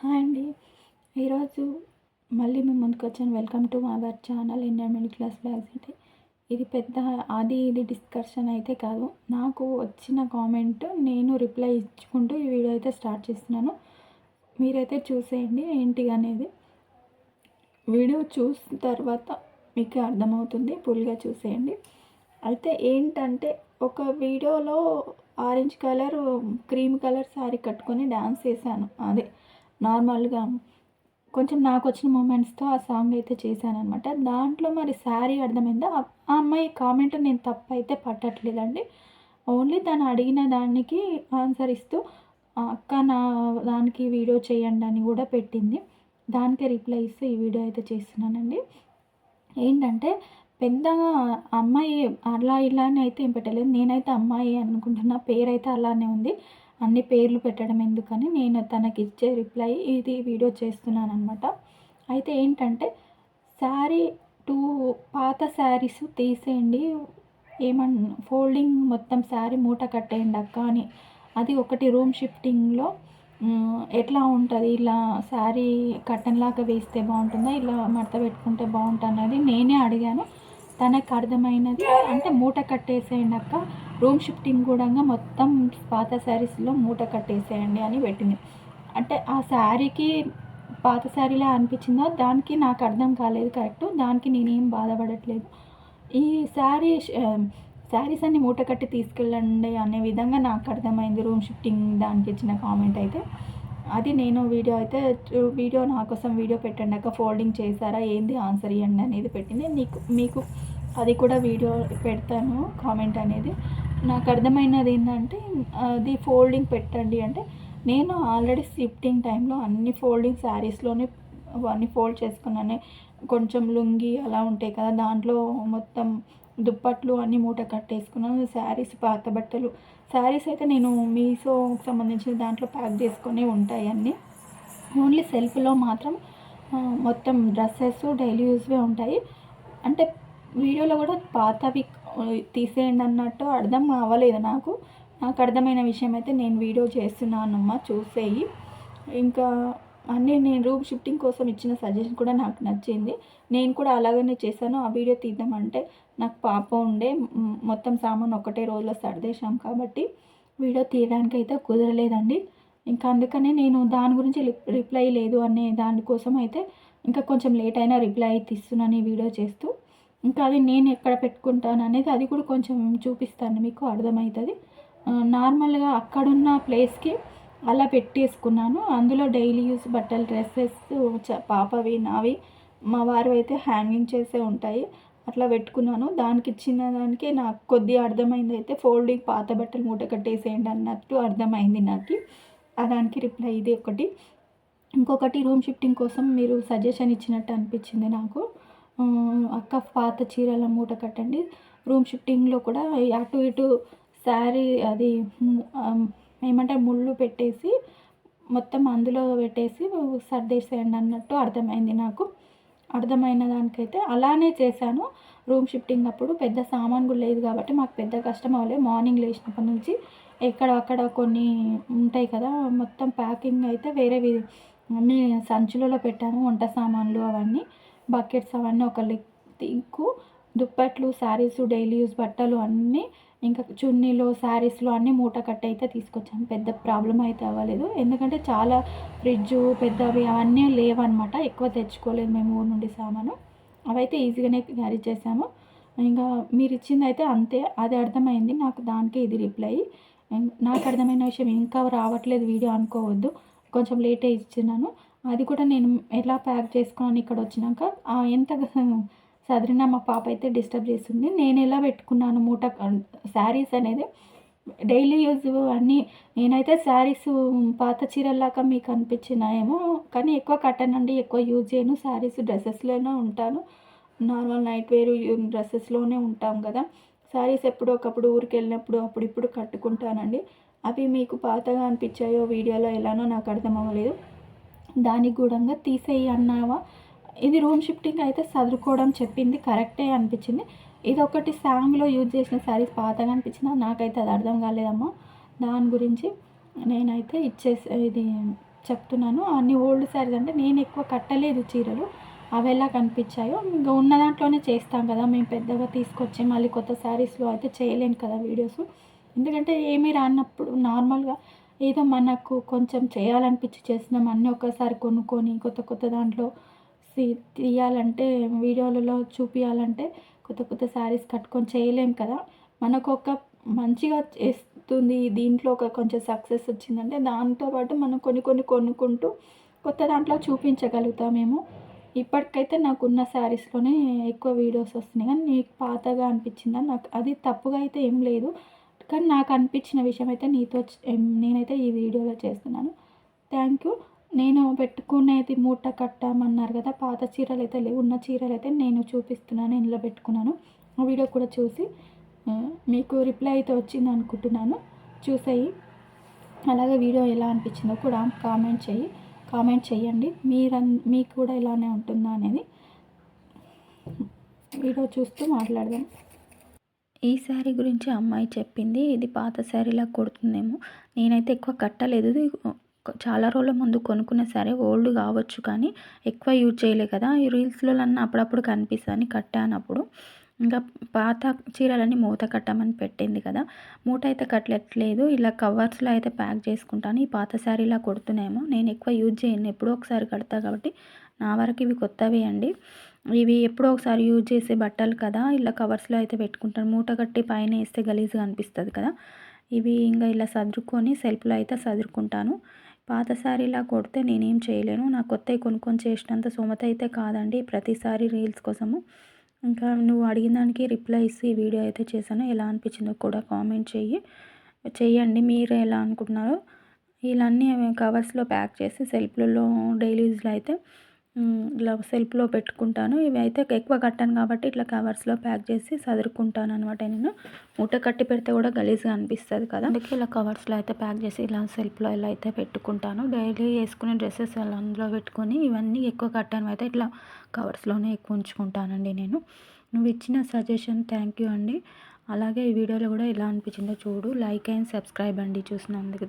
Hi అండి. ఈరోజు మళ్ళీ మేము ముందుకు వచ్చాను. Welcome to our channel Indian middle class blogs అంటే. ఇది పెద్ద అది ఇది డిస్కషన్ అయితే కాదు. నాకు వచ్చిన కామెంట్ నేను రిప్లై ఇచ్చుకుంటూ ఈ వీడియో అయితే స్టార్ట్ చేస్తున్నాను. మీరైతే చూసేయండి ఏంటి అనేది. వీడియో చూసిన తర్వాత మీకు అర్థమవుతుంది. ఫుల్గా చూసేయండి. అయితే ఏంటంటే ఒక వీడియోలో orange colour cream colour sari కట్టుకొని డ్యాన్స్ చేశాను. అదే. నార్మల్గా కొంచెం నాకు వచ్చిన మూమెంట్స్తో ఆ సాంగ్ అయితే చేశాను అనమాట దాంట్లో మరి శారీ అర్థమైందా? ఆ అమ్మాయి కామెంట్ నేను తప్పు అయితే పట్టట్లేదండి. ఓన్లీ తను అడిగిన దానికి ఆన్సర్ ఇస్తూ అక్క నా దానికి వీడియో చేయండి అని కూడా పెట్టింది. దానికి రిప్లై ఇస్తూ ఈ వీడియో అయితే చేస్తున్నానండి. ఏంటంటే పెద్దగా అమ్మాయి అలా ఇలా అని అయితే ఏం పెట్టలేదు. నేనైతే అమ్మాయి అనుకుంటున్నా పేరు అయితే అలానే ఉంది. అన్ని పేర్లు పెట్టడం ఎందుకని నేను తనకి ఇచ్చే రిప్లై ఇది వీడియో చేస్తున్నాను అనమాట అయితే ఏంటంటే శారీ టూ పాత శారీస్ తీసేయండి ఏమన్ ఫోల్డింగ్ మొత్తం శారీ మూట కట్టేయండి అక్క అని. అది ఒకటి రూమ్ షిఫ్టింగ్లో ఎట్లా ఉంటుంది ఇలా శారీ కట్టన్లాగా వేస్తే బాగుంటుందా ఇలా మడత పెట్టుకుంటే బాగుంటుంది నేనే అడిగాను. తనకు అర్థమైనది అంటే మూట కట్టేసేయండి అక్క. రూమ్ షిఫ్టింగ్ కూడా మొత్తం పాత శారీస్లో మూట కట్టేసేయండి అని పెట్టింది. అంటే ఆ శారీకి పాత శారీలా అనిపించిందో దానికి నాకు అర్థం కాలేదు కరెక్ట్ దానికి నేనేం బాధపడట్లేదు. ఈ శారీ శారీస్ అన్ని మూట కట్టి తీసుకెళ్ళండి అనే విధంగా నాకు అర్థమైంది రూమ్ షిఫ్టింగ్ దానికి ఇచ్చిన కామెంట్ అయితే. అది నేను వీడియో అయితే వీడియో నా కోసం వీడియో పెట్టండి ఫోల్డింగ్ చేశారా? ఏంది? ఆన్సర్ ఇవ్వండి అనేది పెట్టింది. నీకు మీకు అది కూడా వీడియో పెడతాను కామెంట్ అనేది. నాకు అర్థమైనది ఏంటంటే అది ఫోల్డింగ్ పెట్టండి అంటే నేను ఆల్రెడీ షిఫ్టింగ్ టైంలో అన్ని ఫోల్డింగ్ శారీస్లోనే అన్నీ ఫోల్డ్ చేసుకున్నాను కొంచెం లుంగి అలా ఉంటాయి కదా దాంట్లో మొత్తం దుప్పట్లు అన్నీ మూట కట్టేసుకున్నాను శారీస్ పాత బట్టలు. శారీస్ అయితే నేను మీషోకి సంబంధించిన దాంట్లో ప్యాక్ చేసుకొని ఉంటాయి అన్నీ. ఓన్లీ సెల్ఫ్లో మాత్రం మొత్తం డ్రెస్సెస్ డైలీ యూస్వే ఉంటాయి. అంటే వీడియోలో కూడా పాతవి తీసేయండి అన్నట్టు అర్థం అవ్వలేదు నాకు. నాకు అర్థమైన విషయం అయితే నేను వీడియో చేస్తున్నానమ్మా చూసేయి. ఇంకా అన్నీ నేను రూమ్ షిఫ్టింగ్ కోసం ఇచ్చిన సజెషన్ కూడా నాకు నచ్చింది. నేను కూడా అలాగనే చేశాను. ఆ వీడియో తీద్దామంటే నాకు పాప ఉండే. మొత్తం సామాన్ ఒకటే రోజులో సర్దేశాం కాబట్టి వీడియో తీయడానికి అయితే కుదరలేదండి. ఇంకా అందుకనే నేను దాని గురించి రిప్లై లేదు అనే దానికోసం అయితే ఇంకా కొంచెం లేట్ అయినా రిప్లై అయితే ఇస్తున్నాను ఈ వీడియో చేస్తూ. ఇంకా అది నేను ఎక్కడ పెట్టుకుంటాను అనేది అది కూడా కొంచెం చూపిస్తాను మీకు అర్థమవుతుంది. నార్మల్గా అక్కడున్న ప్లేస్కి అలా పెట్టేసుకున్నాను. అందులో డైలీ యూస్ బట్టలు డ్రెస్సెస్ పాపవి నావి మా వారు అయితే హ్యాంగింగ్ చేసే ఉంటాయి. అట్లా పెట్టుకున్నాను. దానికి ఇచ్చిన దానికి నాకు కొద్దిగా అర్థమైంది అయితే ఫోల్డింగ్ పాత బట్టలు మూట కట్టేసేయండి అన్నట్టు అర్థమైంది నాకు. ఆ దానికి రిప్లై ఇది ఒకటి. ఇంకొకటి రూమ్ షిఫ్టింగ్ కోసం మీరు సజెషన్ ఇచ్చినట్టు అనిపించింది నాకు. అక్క పాత చీరల మూట కట్టండి. రూమ్ షిఫ్టింగ్లో కూడా అటు ఇటు శారీ అది ఏమంటారు ముళ్ళు పెట్టేసి మొత్తం అందులో పెట్టేసి సర్దేసేయండి అన్నట్టు అర్థమైంది నాకు. అర్థమైన దానికైతే అలానే చేశాను. రూమ్ షిఫ్టింగ్ అప్పుడు పెద్ద సామాన్ కూడా లేదు కాబట్టి మాకు పెద్ద కష్టం అవ్వలేదు. మార్నింగ్ లేచినప్పటి నుంచి ఎక్కడ అక్కడ కొన్ని ఉంటాయి కదా మొత్తం ప్యాకింగ్ అయితే వేరే అన్ని సంచులలో పెట్టాను వంట సామాన్లు అవన్నీ. బకెట్స్ అవన్నీ ఒక లింకు దుప్పట్లు శారీస్ డైలీ యూస్ బట్టలు అన్నీ ఇంకా చున్నీలు శారీస్లో అన్నీ మూట కట్టి అయితే తీసుకొచ్చాను పెద్ద ప్రాబ్లం అయితే అవ్వలేదు. ఎందుకంటే చాలా ఫ్రిడ్జ్ పెద్దవి అవన్నీ లేవన్నమాట. ఎక్కువ తెచ్చుకోలేదు మేము ఊరు నుండి సామాను. అవైతే ఈజీగానే క్యారీ చేసాము ఇంకా మీరు ఇచ్చింది అయితే అంతే. అది అర్థమైంది. నాకు దానికే ఇది రిప్లై. నాకు అర్థమైన విషయం ఇంకా రావట్లేదు. వీడియో అనుకోవద్దు. కొంచెం లేటే ఇచ్చినాను. అది కూడా నేను ఎలా ప్యాక్ చేసుకున్నాను ఇక్కడ వచ్చినాక ఎంత సదరినా మా పాప అయితే డిస్టర్బ్ చేస్తుంది. నేను ఎలా పెట్టుకున్నాను మూట శారీస్ అనేది డైలీ యూజ్ అన్నీ నేనైతే శారీస్ పాత చీరల్లాగా మీకు అనిపించినాయేమో కానీ ఎక్కువ కట్టనండి ఎక్కువ యూజ్ చేయను. శారీస్ డ్రెస్సెస్లోనే ఉంటాను. నార్మల్ నైట్ వేర్ డ్రెస్సెస్లోనే ఉంటాం కదా. శారీస్ ఎప్పుడో ఒకప్పుడు ఊరికి వెళ్ళినప్పుడు అప్పుడు ఇప్పుడు కట్టుకుంటానండి. అవి మీకు పాతగా అనిపించాయో వీడియోలో ఎలానో నాకు అర్థం అవ్వలేదు. దానికి కూడా తీసేయి అన్నావా? ఇది రూమ్ షిఫ్టింగ్ అయితే చదువుకోవడం చెప్పింది కరెక్టే అనిపించింది. ఇది ఒకటి సాంగ్లో యూజ్ చేసిన శారీస్ పాతగా అనిపించిన నాకైతే అది అర్థం కాలేదమ్మా. దాని గురించి నేనైతే ఇచ్చేసి ఇది చెప్తున్నాను. అన్ని ఓల్డ్ శారీస్ అంటే నేను ఎక్కువ కట్టలేదు చీరలు. అవి ఎలా కనిపించాయో ఇంకా ఉన్న దాంట్లోనే చేస్తాం కదా. మేము పెద్దగా తీసుకొచ్చి మళ్ళీ కొత్త శారీస్లో అయితే చేయలేను కదా వీడియోస్. ఎందుకంటే ఏమీ రానప్పుడు నార్మల్గా ఏదో మనకు కొంచెం చేయాలనిపించి చేస్తున్నాం అన్నీ ఒక్కసారి కొనుక్కొని కొత్త కొత్త దాంట్లో తీయాలంటే వీడియోలలో చూపించాలంటే కొత్త కొత్త శారీస్ కట్టుకొని చేయలేం కదా. మనకు ఒక మంచిగా చేస్తుంది దీంట్లో ఒక కొంచెం సక్సెస్ వచ్చిందంటే దాంతోపాటు మనం కొన్ని కొన్ని కొనుక్కుంటూ కొత్త దాంట్లో చూపించగలుగుతామేమో. ఇప్పటికైతే నాకు ఉన్న శారీస్లోనే ఎక్కువ వీడియోస్ వస్తున్నాయి కానీ నీకు పాతగా అనిపించిందా? నాకు అది తప్పుగా అయితే ఏం లేదు. కానీ నాకు అనిపించిన విషయం అయితే నీతో నేనైతే ఈ వీడియోలో చేస్తున్నాను. థ్యాంక్ యూ నేను పెట్టుకునేది మూట కట్టమన్నారు కదా పాత చీరలు అయితే లేవు ఉన్న చీరలు అయితే నేను చూపిస్తున్నాను ఇంట్లో పెట్టుకున్నాను. ఆ వీడియో కూడా చూసి మీకు రిప్లై అయితే వచ్చింది అనుకుంటున్నాను. చూసేయి. అలాగే వీడియో ఎలా అనిపించిందో కూడా కామెంట్ చెయ్యి కామెంట్ చేయండి. మీరన్ మీకు కూడా ఇలానే ఉంటుందా అనేది వీడియో చూస్తూ మాట్లాడదాం. ఈ శారీ గురించి అమ్మాయి చెప్పింది. ఇది పాత శారీలా కొడుతుందేమో. నేనైతే ఎక్కువ కట్టలేదు. చాలా రోజుల ముందు కొనుక్కున్న సరే ఓల్డ్ కావచ్చు కానీ ఎక్కువ యూజ్ చేయలే కదా. ఈ రీల్స్లో అన్న అప్పుడప్పుడు కనిపిస్తుంది కట్టానప్పుడు. ఇంకా పాత చీరలన్నీ మూత కట్టమని పెట్టింది కదా. మూట అయితే కట్టలేట్లేదు ఇలా కవర్స్లో అయితే ప్యాక్ చేసుకుంటాను. ఈ పాత శారీలా కొడుతున్నాయేమో. నేను ఎక్కువ యూజ్ చేయను. ఎప్పుడో ఒకసారి కడతా కాబట్టి నా వరకు ఇవి కొత్తవి అండి. ఇవి ఎప్పుడో ఒకసారి యూజ్ చేసే బట్టలు కదా ఇలా కవర్స్లో అయితే పెట్టుకుంటాను. మూట కట్టి పైన వేస్తే గలీజ్గా అనిపిస్తుంది కదా. ఇవి ఇంకా ఇలా సదురుకొని సెల్ఫ్లో అయితే సదురుకుంటాను. పాత శారీలా కొడితే నేనేం చేయలేను. నా కొత్తవి కొనుక్కొని చేసినంత సుమత అయితే కాదండి ప్రతిసారి రీల్స్ కోసము. ఇంకా నువ్వు అడిగిన దానికి రిప్లై ఇస్తూ ఈ వీడియో అయితే చేశాను. ఎలా అనిపించిందో కూడా కామెంట్ చెయ్యి. చెయ్యండి మీరు ఎలా అనుకుంటున్నారో. వీళ్ళన్నీ కవర్స్లో ప్యాక్ చేసి సెల్ఫ్లలో డైలీ యూజ్లో అయితే ఇలా సెల్ఫ్లో పెట్టుకుంటాను. ఇవి అయితే ఎక్కువ కట్టాను కాబట్టి ఇట్లా కవర్స్లో ప్యాక్ చేసి సదురుకుంటాను అనమాట నేను. మూట కట్టి పెడితే కూడా గలీజ్గా అనిపిస్తుంది కదా. అందుకే ఇలా కవర్స్లో అయితే ప్యాక్ చేసి ఇలా సెల్ఫ్లో ఇలా అయితే పెట్టుకుంటాను. డైలీ వేసుకునే డ్రెస్సెస్ అలా అందులో పెట్టుకొని ఇవన్నీ ఎక్కువ కట్టాను అయితే ఇట్లా కవర్స్లోనే ఎక్కువ ఉంచుకుంటానండి నేను. నువ్వు ఇచ్చిన సజెషన్ థ్యాంక్ యూ అండి. అలాగే ఈ వీడియోలో కూడా ఎలా అనిపించిందో చూడు. లైక్ అండ్ సబ్స్క్రైబ్ అండి చూసినందుకు